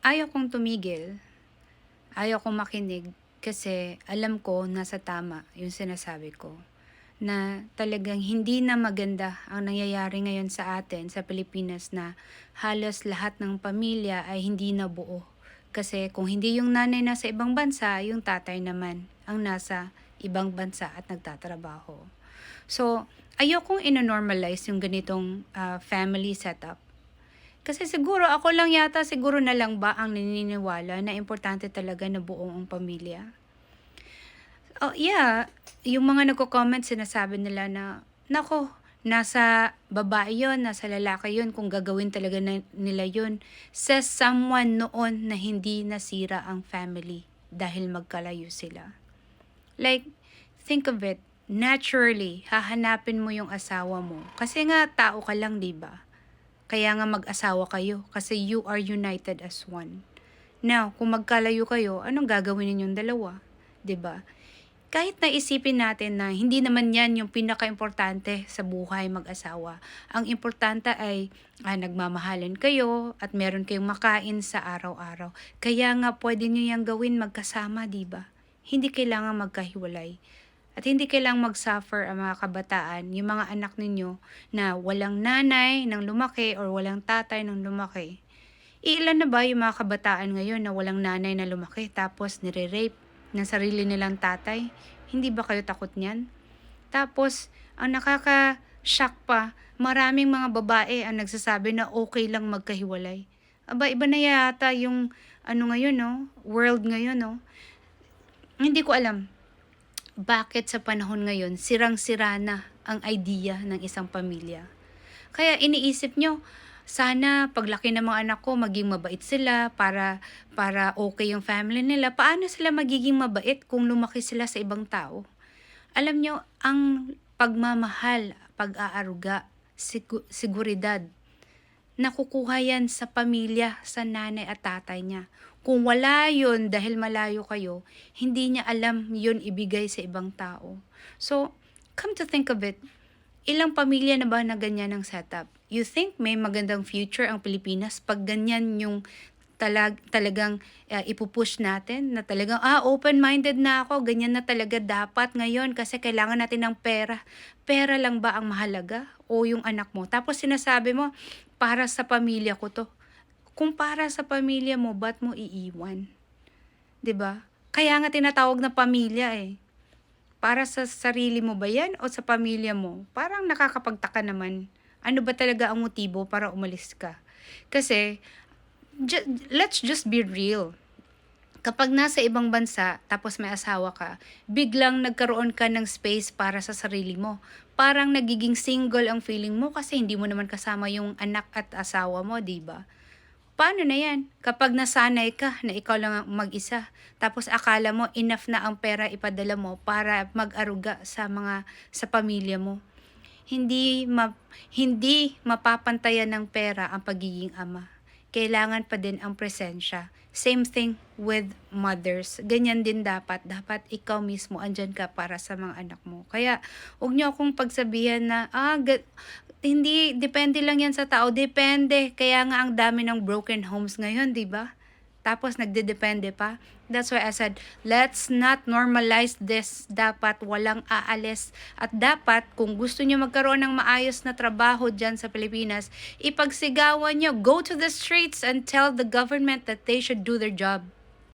ayaw kong tumigil. Ayaw kong makinig kasi alam ko nasa tama yung sinasabi ko. Na talagang hindi na maganda ang nangyayari ngayon sa atin sa Pilipinas na halos lahat ng pamilya ay hindi na buo. Kasi kung hindi yung nanay nasa ibang bansa, yung tatay naman ang nasa ibang bansa at nagtatrabaho. So, ayokong ino-normalize yung ganitong ah, family setup. Kasi siguro ako lang yata siguro na lang ba ang naniniwala na importante talaga na buong ang pamilya. Oh, yeah, yung mga nagko-comment sinasabi nila na nako, nasa babae yon, nasa lalaki yon kung gagawin talaga na, nila yon. Says someone noon na hindi nasira ang family dahil magkalayo sila. Like, think of it, naturally, hahanapin mo yung asawa mo. Kasi nga, tao ka lang, di ba? Kaya nga mag-asawa kayo kasi you are united as one. Now, kung magkalayo kayo, anong gagawin ninyong dalawa? 'Di ba? Kahit naisipin natin na hindi naman yan yung pinaka-importante sa buhay mag-asawa. Ang importante ay ah, nagmamahalan kayo at meron kayong makain sa araw-araw. Kaya nga pwede nyo yung gawin magkasama, di ba? Hindi kailangan magkahiwalay. At hindi kailangang mag-suffer ang mga kabataan, yung mga anak ninyo na walang nanay nang lumaki or walang tatay nang lumaki. Ilan na ba yung mga kabataan ngayon na walang nanay na lumaki tapos nire-rape ng sarili nilang tatay? Hindi ba kayo takot niyan? Tapos, ang nakaka-shock pa, maraming mga babae ang nagsasabi na okay lang magkahiwalay. Aba, iba na yata yung ano ngayon, no? World ngayon, no? Hindi ko alam bakit sa panahon ngayon sirang-sira na ang idea ng isang pamilya. Kaya iniisip nyo, sana paglaki ng mga anak ko maging mabait sila para para okay yung family nila. Paano sila magiging mabait kung lumaki sila sa ibang tao? Alam nyo, ang pagmamahal, pag-aaruga, sigu- seguridad, nakukuha yan sa pamilya, sa nanay at tatay niya. Kung wala yun dahil malayo kayo, hindi niya alam yun ibigay sa ibang tao. So, come to think of it, ilang pamilya na ba na ganyan ang setup? You think may magandang future ang Pilipinas pag ganyan yung talag, talagang uh, ipupush natin na talagang ah open-minded na ako ganyan na talaga dapat ngayon kasi kailangan natin ng pera pera lang ba ang mahalaga o yung anak mo tapos sinasabi mo para sa pamilya ko to kung para sa pamilya mo ba't mo iiwan 'di ba kaya nga tinatawag na pamilya eh para sa sarili mo ba yan o sa pamilya mo parang nakakapagtaka naman ano ba talaga ang motibo para umalis ka kasi ju- let's just be real. Kapag nasa ibang bansa, tapos may asawa ka, biglang nagkaroon ka ng space para sa sarili mo. Parang nagiging single ang feeling mo kasi hindi mo naman kasama yung anak at asawa mo, di ba? Paano na yan? Kapag nasanay ka na ikaw lang ang mag-isa, tapos akala mo enough na ang pera ipadala mo para mag-aruga sa mga sa pamilya mo. Hindi ma, hindi mapapantayan ng pera ang pagiging ama kailangan pa din ang presensya. Same thing with mothers. Ganyan din dapat. Dapat ikaw mismo andyan ka para sa mga anak mo. Kaya, huwag niyo akong pagsabihan na, ah, hindi, depende lang yan sa tao. Depende. Kaya nga ang dami ng broken homes ngayon, di ba? Tapos nagdedepende pa. That's why I said, let's not normalize this. Dapat walang aalis. At dapat, kung gusto nyo magkaroon ng maayos na trabaho dyan sa Pilipinas, ipagsigawan nyo, go to the streets and tell the government that they should do their job.